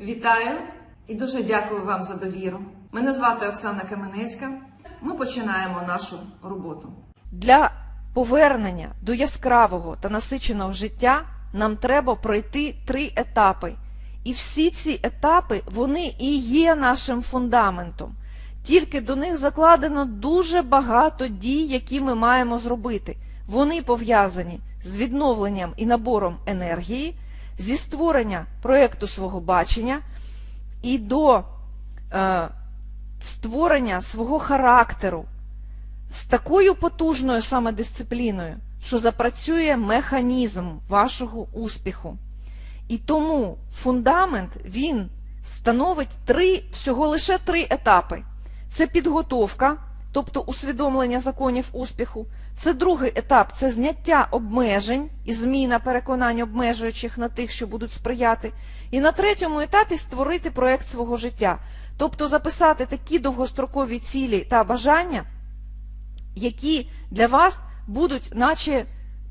Вітаю і дуже дякую вам за довіру. Мене звати Оксана Каменецька. Ми починаємо нашу роботу. Для повернення до яскравого та насиченого життя нам треба пройти три етапи. І всі ці етапи вони і є нашим фундаментом. Тільки до них закладено дуже багато дій, які ми маємо зробити. Вони пов'язані з відновленням і набором енергії, зі створення проєкту свого бачення і до е, створення свого характеру з такою потужною самодисципліною, що запрацює механізм вашого успіху. І тому фундамент він становить три, всього лише три етапи. Це підготовка, тобто усвідомлення законів успіху. Це другий етап це зняття обмежень і зміна переконань обмежуючих на тих, що будуть сприяти. І на третьому етапі створити проєкт свого життя, тобто записати такі довгострокові цілі та бажання, які для вас будуть, наче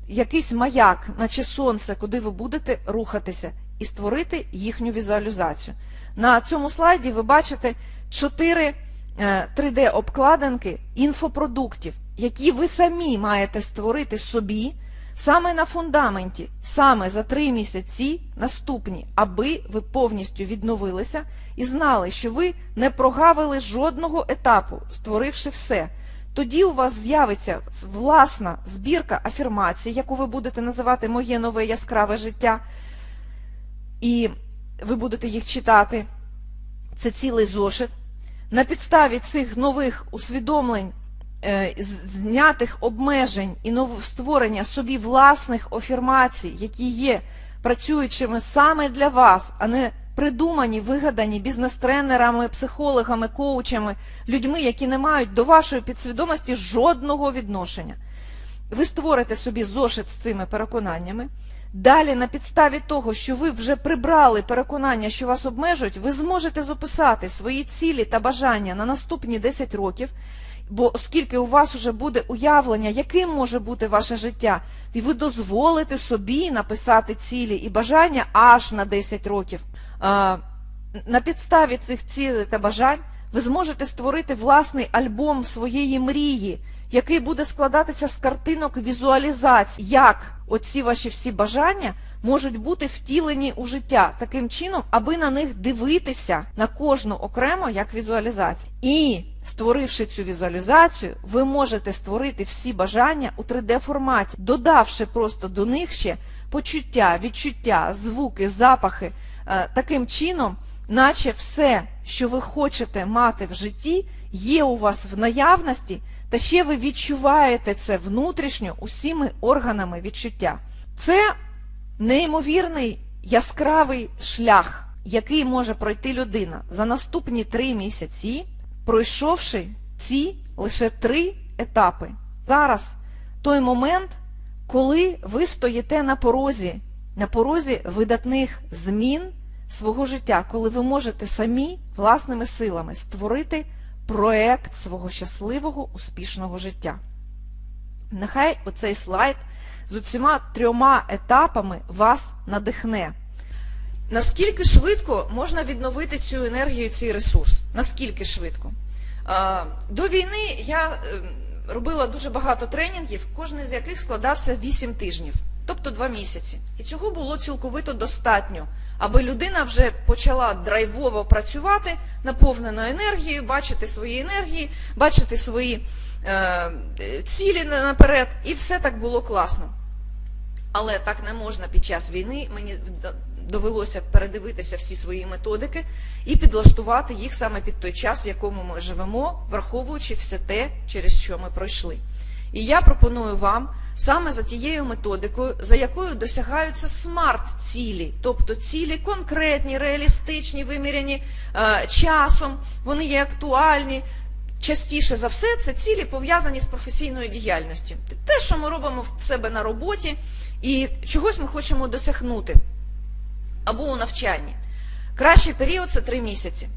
якийсь маяк, наче сонце, куди ви будете рухатися, і створити їхню візуалізацію. На цьому слайді ви бачите чотири 3D-обкладинки інфопродуктів, які ви самі маєте створити собі саме на фундаменті, саме за три місяці наступні, аби ви повністю відновилися і знали, що ви не прогавили жодного етапу, створивши все. Тоді у вас з'явиться власна збірка афірмацій, яку ви будете називати Моє нове яскраве життя, і ви будете їх читати. Це цілий зошит. На підставі цих нових усвідомлень, е, знятих обмежень і створення собі власних афірмацій, які є працюючими саме для вас, а не придумані, вигадані бізнес-тренерами, психологами, коучами, людьми, які не мають до вашої підсвідомості жодного відношення. Ви створите собі зошит з цими переконаннями. Далі, на підставі того, що ви вже прибрали переконання, що вас обмежують, ви зможете записати свої цілі та бажання на наступні 10 років, бо оскільки у вас вже буде уявлення, яким може бути ваше життя, і ви дозволите собі написати цілі і бажання аж на 10 років. На підставі цих цілей та бажань ви зможете створити власний альбом своєї мрії, який буде складатися з картинок візуалізацій, як оці ваші всі бажання можуть бути втілені у життя? Таким чином, аби на них дивитися на кожну окремо як візуалізацію. І створивши цю візуалізацію, ви можете створити всі бажання у 3D форматі, додавши просто до них ще почуття, відчуття, звуки, запахи. Е, таким чином, наче все, що ви хочете мати в житті, є у вас в наявності. Та ще ви відчуваєте це внутрішньо усіми органами відчуття. Це неймовірний яскравий шлях, який може пройти людина за наступні три місяці, пройшовши ці лише три етапи. Зараз той момент, коли ви стоїте на порозі, на порозі видатних змін свого життя, коли ви можете самі власними силами створити проект свого щасливого, успішного життя. Нехай оцей слайд з усіма трьома етапами вас надихне. Наскільки швидко можна відновити цю енергію, цей ресурс? Наскільки швидко? До війни я е, робила дуже багато тренінгів, кожен з яких складався 8 тижнів, тобто 2 місяці. І цього було цілковито достатньо, аби людина вже почала драйвово працювати, наповненою енергією, бачити свої енергії, бачити свої е, цілі наперед, і все так було класно. Але так не можна під час війни. Мені довелося передивитися всі свої методики і підлаштувати їх саме під той час, в якому ми живемо, враховуючи все те, через що ми пройшли. І я пропоную вам саме за тією методикою, за якою досягаються смарт-цілі, тобто цілі конкретні, реалістичні, виміряні е, часом, вони є актуальні. Частіше за все, це цілі пов'язані з професійною діяльністю. Те, що ми робимо в себе на роботі, і чогось ми хочемо досягнути або у навчанні. Кращий період це три місяці.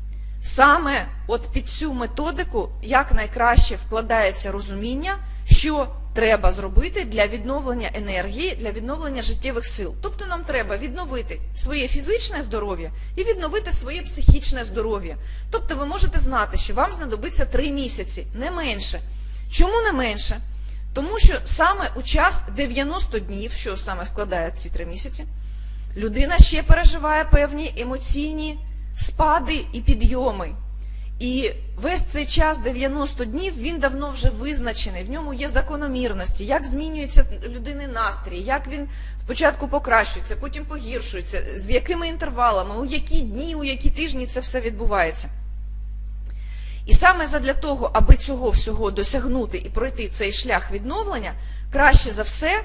Саме от під цю методику як найкраще вкладається розуміння, що треба зробити для відновлення енергії, для відновлення життєвих сил. Тобто нам треба відновити своє фізичне здоров'я і відновити своє психічне здоров'я. Тобто ви можете знати, що вам знадобиться 3 місяці, не менше. Чому не менше? Тому що саме у час 90 днів, що саме складає ці 3 місяці, людина ще переживає певні емоційні спади і підйоми. І весь цей час 90 днів він давно вже визначений. В ньому є закономірності, як змінюється людини настрій, як він спочатку покращується, потім погіршується, з якими інтервалами, у які дні, у які тижні це все відбувається. І саме задля того, аби цього всього досягнути і пройти цей шлях відновлення, краще за все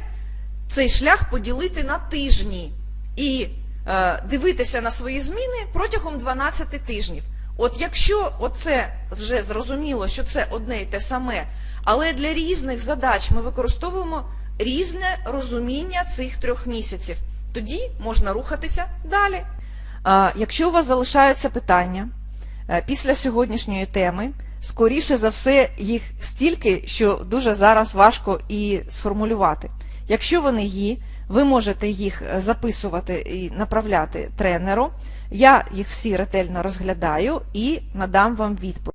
цей шлях поділити на тижні і е, дивитися на свої зміни протягом 12 тижнів. От якщо оце вже зрозуміло, що це одне і те саме, але для різних задач ми використовуємо різне розуміння цих трьох місяців, тоді можна рухатися далі. Якщо у вас залишаються питання е, після сьогоднішньої теми, скоріше за все їх стільки, що дуже зараз важко і сформулювати. Якщо вони є, ви можете їх е, записувати і направляти тренеру. Я їх всі ретельно розглядаю і надам вам відповідь.